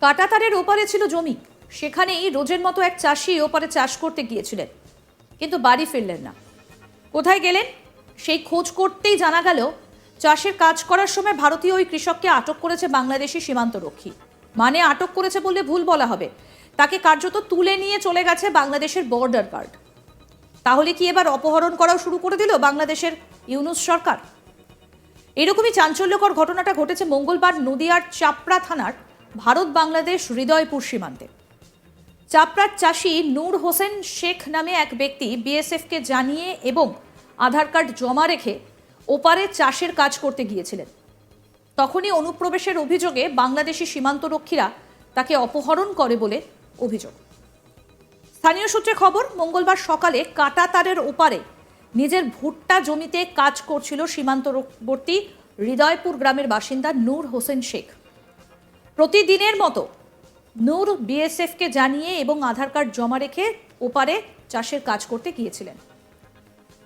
কাটাতারের ওপারে ছিল জমি। সেখানেই রোজের মতো এক চাষি ওপারে চাষ করতে গিয়েছিলেন। কিন্তু বাড়ি ফিরলেন না। কোথায় গেলেন? সেই খোঁজ করতেই জানা গেল, চাষের কাজ করার সময় ভারতীয় ওই কৃষককে আটক করেছে বাংলাদেশি সীমান্তরক্ষী। মানে আটক করেছে বললে ভুল বলা হবে। তাকে কার্যত তুলে নিয়ে চলে গেছে বাংলাদেশের বর্ডার গার্ড। তাহলে কি এবার অপহরণ করাও শুরু করে দিল বাংলাদেশের ইউনুস সরকার? এরকমই চাঞ্চল্যকর ঘটনাটা ঘটেছে মঙ্গলবার নদিয়ার চাপড়া থানার ভারত বাংলাদেশ হৃদয়পুর সীমান্তে। চাপড়ার চাষি নূর হোসেন শেখ নামে এক ব্যক্তি বিএসএফকে জানিয়ে এবং আধার কার্ড জমা রেখে ওপারে চাষের কাজ করতে গিয়েছিলেন। তখনই অনুপ্রবেশের অভিযোগে বাংলাদেশি সীমান্তরক্ষীরা তাকে অপহরণ করে বলে অভিযোগ। স্থানীয় সূত্রে খবর, মঙ্গলবার সকালে কাটা তারের ওপারে নিজের ভুট্টা জমিতে কাজ করছিল সীমান্তবর্তী হৃদয়পুর গ্রামের বাসিন্দা নূর হোসেন শেখ। প্রতিদিনের মতো। নূর বিএসএফকে জানিয়ে এবং আধার কার্ড জমা রেখে ওপারে চাষের কাজ করতে গিয়েছিলেন।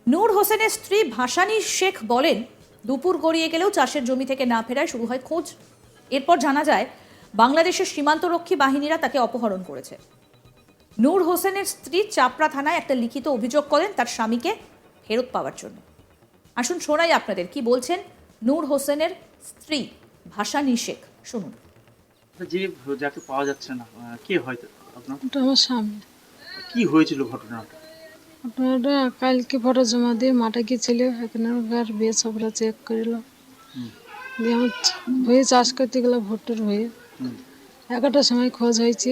নূর হোসেনের স্ত্রী ভাসানী শেখ বলেন, দুপুর গড়িয়ে গেলেও চাষের জমি থেকে না ফেরায় শুরু হয় খোঁজ। এরপর জানা যায়, বাংলাদেশের সীমান্তরক্ষী বাহিনীরা তাকে অপহরণ করেছে। নূর হোসেনের স্ত্রী চাপড়া থানায় একটা লিখিত অভিযোগ করেন তার স্বামীকে ফেরত পাওয়ার জন্য। আসুন শোনাই আপনাদের, কি বলছেন নূর হোসেনের স্ত্রী ভাসানী শেখ? শুনুন। যে যাকে পাওয়া যাচ্ছে না কে হয়তো আপনার? ওটা আমার স্বামী। কি হয়েছিল ঘটনাটা? আপনারা কালকে ফটো জমা দিয়ে মাঠে গিয়েছিল এখানে ওর বিয়ে সবরা চেক করিল। দিয়ে আমার হয়ে চাষ করতে গেল ভোটের হয়ে। এগারোটার সময় খোঁজ হয়েছে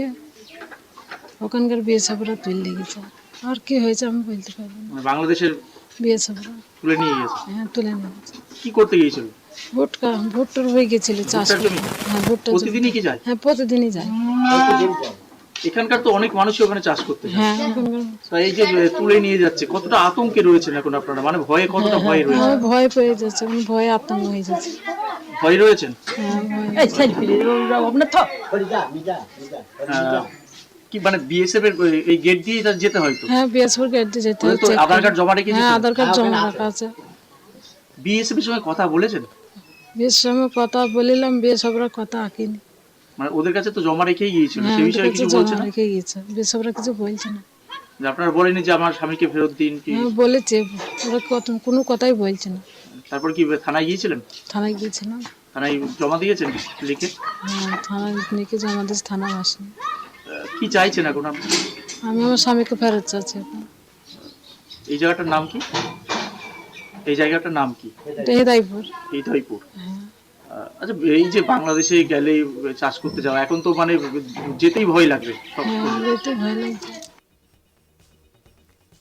ওখানকার বিয়ে সবরা তুলে গেছে। আর কি হয়েছে আমি বলতে পারব না। মানে বাংলাদেশের বিয়ে সবরা তুলে নিয়ে গেছে? হ্যাঁ তুলে নিয়ে গেছে। কি করতে গিয়েছিল? ভোট কা- ভোটটার হয়ে গেছিল চাষ। হ্যাঁ ভোটটা প্রতিদিনই কি যায়? হ্যাঁ প্রতিদিনই যায়। এখানকার তো অনেক মানুষই ওখানে চাষ করতে যায়। হ্যাঁ এই যে তুলে নিয়ে যাচ্ছে কতটা আতঙ্কে রয়েছেন এখন আপনারা? মানে ভয়ে কতটা ভয় রয়েছে? ভয় পেয়ে যাচ্ছে আমি ভয়ে আতঙ্ক হয়ে যাচ্ছে। ভয় রয়েছেন? হ্যাঁ কি মানে বিএসএফ এর এই গেট দিয়ে যেতে হয় তো? হ্যাঁ বিএসপুর গেট দিয়ে যেতে হচ্ছে আধার কার্ড জমা রেখে হ্যাঁ আধার কার্ড জমা রাখা আছে। বিএসএফ এর সঙ্গে কথা বলেছেন? বিয়ের সময় কথা বলিলাম বিয়ে সবরা কথা আঁকিনি। মানে ওদের কাছে তো জমা রেখেই গিয়েছিল হ্যাঁ সেই বিষয়ে কিছু বলছে না? রেখে গিয়েছে বিয়ে সবরা কিছু বলছে না। যে আপনারা বলেনি যে আমার স্বামীকে ফেরত দিন কি? হ্যাঁ বলেছে ওরা কত কোনো কথাই বলছে না। তারপর কি থানায় গিয়েছিলেন? থানায় গিয়েছিলাম থানায় জমা দিয়েছেন লিখে? হ্যাঁ থানায় নিয়ে যে আমাদের থানা আসেনি। কি চাইছেন এখন আপনি? আমি আমার স্বামীকে ফেরত চাচ্ছি এখন। এই জায়গাটার নাম কি? এই জায়গাটার নাম কি? আহ, আচ্ছা এই যে বাংলাদেশে গেলে চাষ করতে যাওয়া এখন তো মানে যেতেই ভয় লাগবে। সব হ্যাঁ যেতে ভয় লাগছে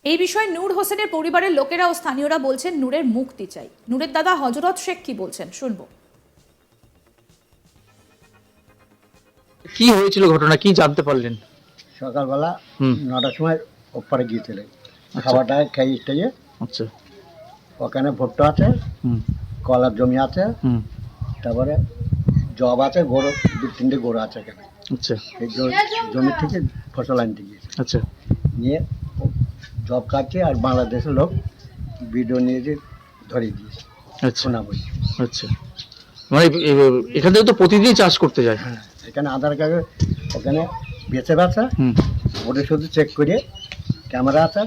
এই বিষয়ে নূর হোসেনের পরিবারের লোকেরা ও স্থানীয়রা বলছেন নূরের মুক্তি চাই। নূরের দাদা হজরত শেখ কি বলছেন? শুনব। কি হয়েছিল ঘটনা? কি জানতে পারলেন? সকালবেলা হুম। নটার সময় ওপারে গিয়েছিলেন। খাবারটা খেয়ে স্টেজে আচ্ছা। ওখানে ভুট্টো আছে কলার জমি আছে তারপরে জব আছে গরু দু তিনটে গরু আছে এখানে। আচ্ছা। এই জমি থেকে ফসল আনতে গিয়েছে। আচ্ছা। নিয়ে জব কাটছে আর বাংলাদেশের লোক ভিডিও নিয়ে যে ধরে দিয়েছে। আচ্ছা। বই। আচ্ছা। মানে এখান থেকে তো প্রতিদিনই চাষ করতে যায়। হ্যাঁ এখানে আধার কার্ডে ওখানে বেঁচে বেচা ওটা শুধু চেক করে ক্যামেরা আছে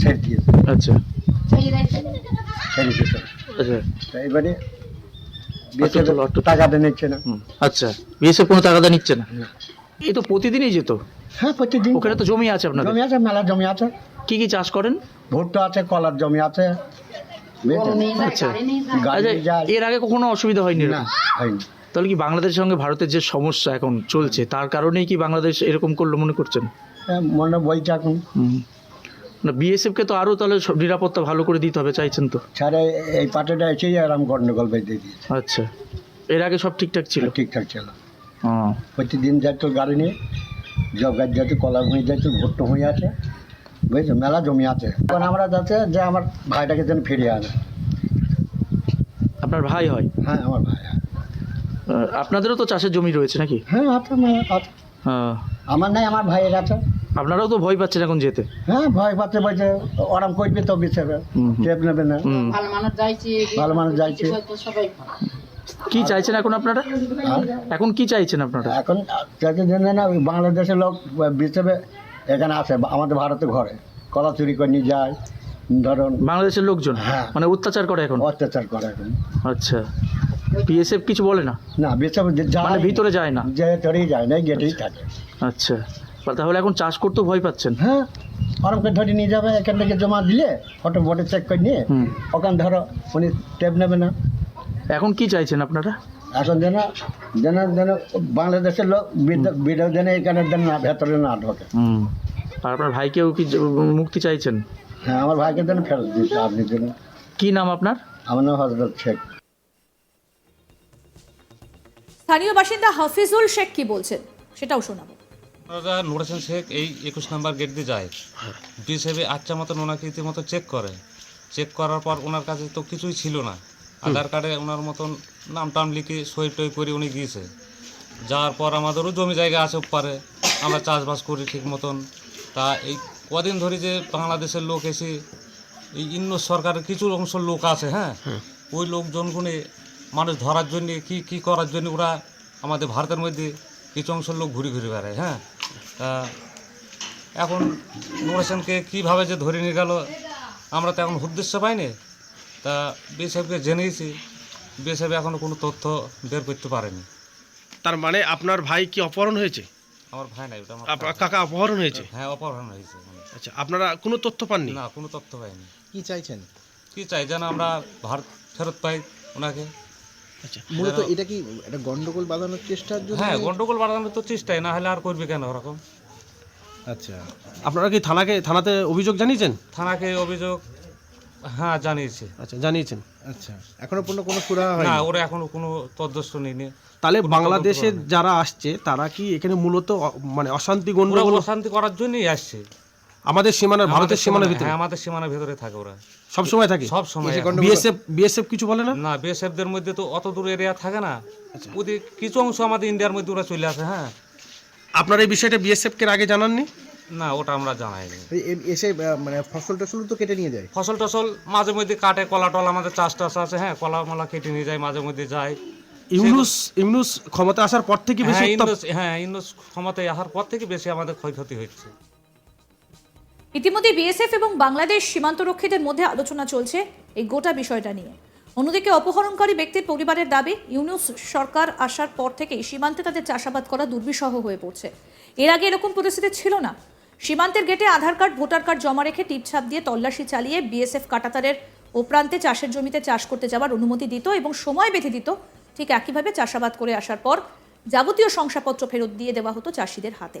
ছেড়ে দিয়েছে। আচ্ছা। আচ্ছা এবারে। টাকাটা নিচ্ছে না। হুম আচ্ছা বিএসএফ কোনো টাকাটা নিচ্ছে না? এই তো প্রতিদিনই যেত? হ্যাঁ প্রতিদিন। ওখানে তো জমি আছে আপনাদের? জমি আছে মেলা জমি আছে। কি কি চাষ করেন? ভুট্টা আছে কলার জমি আছে? আচ্ছা। আচ্ছা এর আগে কখনো অসুবিধা হয়নি না হয়নি। তাহলে কি বাংলাদেশের সঙ্গে ভারতের যে সমস্যা এখন চলছে তার কারণেই কি বাংলাদেশ এরকম করল মনে করছেন? হ্যাঁ, মনে বইছে এখন। না বিএসএফকে তো আরও তাহলে সব নিরাপত্তা ভালো করে দিতে হবে চাইছেন তো? ছাড়া এই পার্টিটা এসেই এরকম গন্ডগোল বেঁধে দিয়েছে। আচ্ছা। এর আগে সব ঠিকঠাক ছিল? ঠিকঠাক ছিল। হ্যাঁ প্রতিদিন যাইতো গাড়ি নিয়ে জব গাছ যাইতো কলা ভুঁই যাইতো ভুট্টো ভুঁই আছে বুঝেছ? মেলা জমি আছে। এখন আমরা যাচ্ছে যে আমার ভাইটাকে যেন ফিরিয়ে আনে। আপনার ভাই হয়? হ্যাঁ আমার ভাই হ্যাঁ। আহ, আপনাদেরও তো চাষের জমি রয়েছে নাকি? হ্যাঁ আছে আমার আছে। হ্যাঁ। আমার নাই আমার ভাইয়ের আছে। আপনারাও তো ভয় পাচ্ছেন এখন যেতে। হ্যাঁ ভয় পাচ্ছে বলছে ওরম করবে তো বিছেবে। টেপ নেবে না। হুম। ভালো মানুষ যাইছে কি চাইছেন এখন আপনারা? আর এখন কি চাইছেন আপনারা? এখন চাইছে জন্য না বাংলাদেশের লোক বিচেপে এখানে আসে আমাদের ভারতে ঘরে। কলা চুরি করে নিয়ে যায় ধরুন। বাংলাদেশের লোকজন? হ্যাঁ। মানে অত্যাচার করে এখন? অত্যাচার করে এখন। আচ্ছা। বিএসএফ কিছু বলে না? না যায় মানে ভিতরে যায় না? যে চড়েই যায় না গেটেই থাকে। আচ্ছা। তাহলে এখন চাষ করতেও ভয় পাচ্ছেন? হ্যাঁ ওরমকে ধরে নিয়ে যাবে এখান থেকে জমা দিলে ফটো ফটো চেক করে নিয়ে ওখান ধরো উনি টেপ নেবে না। এখন কি চাইছেন আপনারা? এখন যেন যেন যেন বাংলাদেশের লোক বিদেশ যেন এখানে যেন না ভেতরে না ঢোকে। আর আপনার ভাইকেও কি মুক্তি চাইছেন? হ্যাঁ আমার ভাইকে যেন ফেরত দিচ্ছে আপনি যেন। কি নাম আপনার? আমার নাম হজরত শেখ। স্থানীয় বাসিন্দা হাফিজুল শেখ কি বলছেন? সেটাও শোনাবো। ওনারা নুর হোসেন শেখ এই একুশ নাম্বার গেট দিয়ে যায়। বিসেবি আচ্ছা মতন ওনাকে ইতিমতো চেক করে। চেক করার পর ওনার কাছে তো কিছুই ছিল না। আধার কার্ডে ওনার মতন নাম টাম লিখে সই টই করে উনি গিয়েছে। যাওয়ার পর আমাদেরও জমি জায়গা আছে পারে আমরা চাষবাস করি ঠিক মতন। তা এই কদিন ধরে যে বাংলাদেশের লোক এসে এই ইন্ন সরকারের কিছু অংশ লোক আছে হ্যাঁ? ওই লোকজনগুলি মানুষ ধরার জন্য কি কি করার জন্য ওরা আমাদের ভারতের মধ্যে কিছু অংশ লোক ঘুরে ঘুরে বেড়ায় হ্যাঁ? এখন নুর হোসেনকে কীভাবে যে ধরে নিয়ে গেল আমরা তো এখন উদ্দেশ্য পাইনি। তা বিএসএফকে জেনেছি বিএসএফ এখনও কোনো তথ্য বের করতে পারেনি। তার মানে আপনার ভাই কি অপহরণ হয়েছে? আমার ভাই নাই ওটা আমার আপনার কাকা। কাকা অপহরণ হয়েছে? হ্যাঁ অপহরণ হয়েছে আচ্ছা আপনারা কোনো তথ্য পাননি? না কোনো তথ্য পাইনি। কি চাইছেন? কি চাই যেন আমরা ভারত ফেরত পাই ওনাকে। আচ্ছা মূলত এটা কি একটা গন্ডগোল বাঁধানোর চেষ্টার জন্য হ্যাঁ গন্ডগোল বাড়ানোর তো চেষ্টাই না হলে আর করবে কেন ওরকম? আচ্ছা আপনারা কি থানাকে থানাতে অভিযোগ জানিয়েছেন? থানাকে অভিযোগ হ্যাঁ জানিয়েছে। আচ্ছা জানিয়েছেন। আচ্ছা। এখনও পর্যন্ত কোনো সুরাহা না ওরা এখনও কোনো তদস্ত নেয়নি। তাহলে কোনো বাংলাদেশের যারা আসছে তারা কি এখানে মূলত মানে অশান্তি গন্ডগোল অশান্তি করার জন্যই আসছে। আমাদের সীমানার ভারতের আমাদের সীমানার ভিতরে। হ্যাঁ আমাদের সীমানার ভিতরে থাকে ওরা। সব সময় থাকে? সব সময় বিএসএফ বিএসএফ কিছু বলে না? না বিএসএফদের মধ্যে তো অত দূর এরিয়া থাকে না। ওদের কিছু অংশ আমাদের ইন্ডিয়ার মধ্যে ওরা চলে আসে হ্যাঁ। আপনার এই বিষয়টা বিএসএফ কে আগে জানাননি? না ওটা আমরা জানাইনি। এই- এই- এসে আহ, মানে ফসল টসল তো কেটে নিয়ে যায়। ফসল টসল মাঝে মধ্যে কাটে কলা টল আমাদের চাষ টাস আছে হ্যাঁ কলা মলা কেটে নিয়ে যায় মাঝে মধ্যে যায়। ইউনুস ইউনুস ক্ষমতা আসার পর থেকে বেশি হ্যাঁ উত্তাপ ইন্দোস হ্যাঁ ইন্দোস ক্ষমতায় আসার পর থেকে বেশি আমাদের ক্ষয়ক্ষতি হচ্ছে। ইতিমধ্যে বিএসএফ এবং বাংলাদেশ সীমান্তরক্ষীদের মধ্যে আলোচনা চলছে এই গোটা বিষয়টা নিয়ে। অন্যদিকে অপহরণকারী ব্যক্তির পরিবারের দাবি, ইউনুস সরকার আসার পর থেকেই সীমান্তে তাদের চাষাবাদ করা দুর্বিষহ হয়ে পড়ছে। এর আগে এরকম পরিস্থিতি ছিল না। সীমান্তের গেটে আধার কার্ড, ভোটার কার্ড জমা রেখে টিপছাপ দিয়ে তল্লাশি চালিয়ে বিএসএফ কাটাতারের ও প্রান্তে চাষের জমিতে চাষ করতে যাওয়ার অনুমতি দিত এবং সময় বেঁধে দিত ঠিক একইভাবে চাষাবাদ করে আসার পর যাবতীয় শংসাপত্র ফেরত দিয়ে দেওয়া হতো চাষিদের হাতে।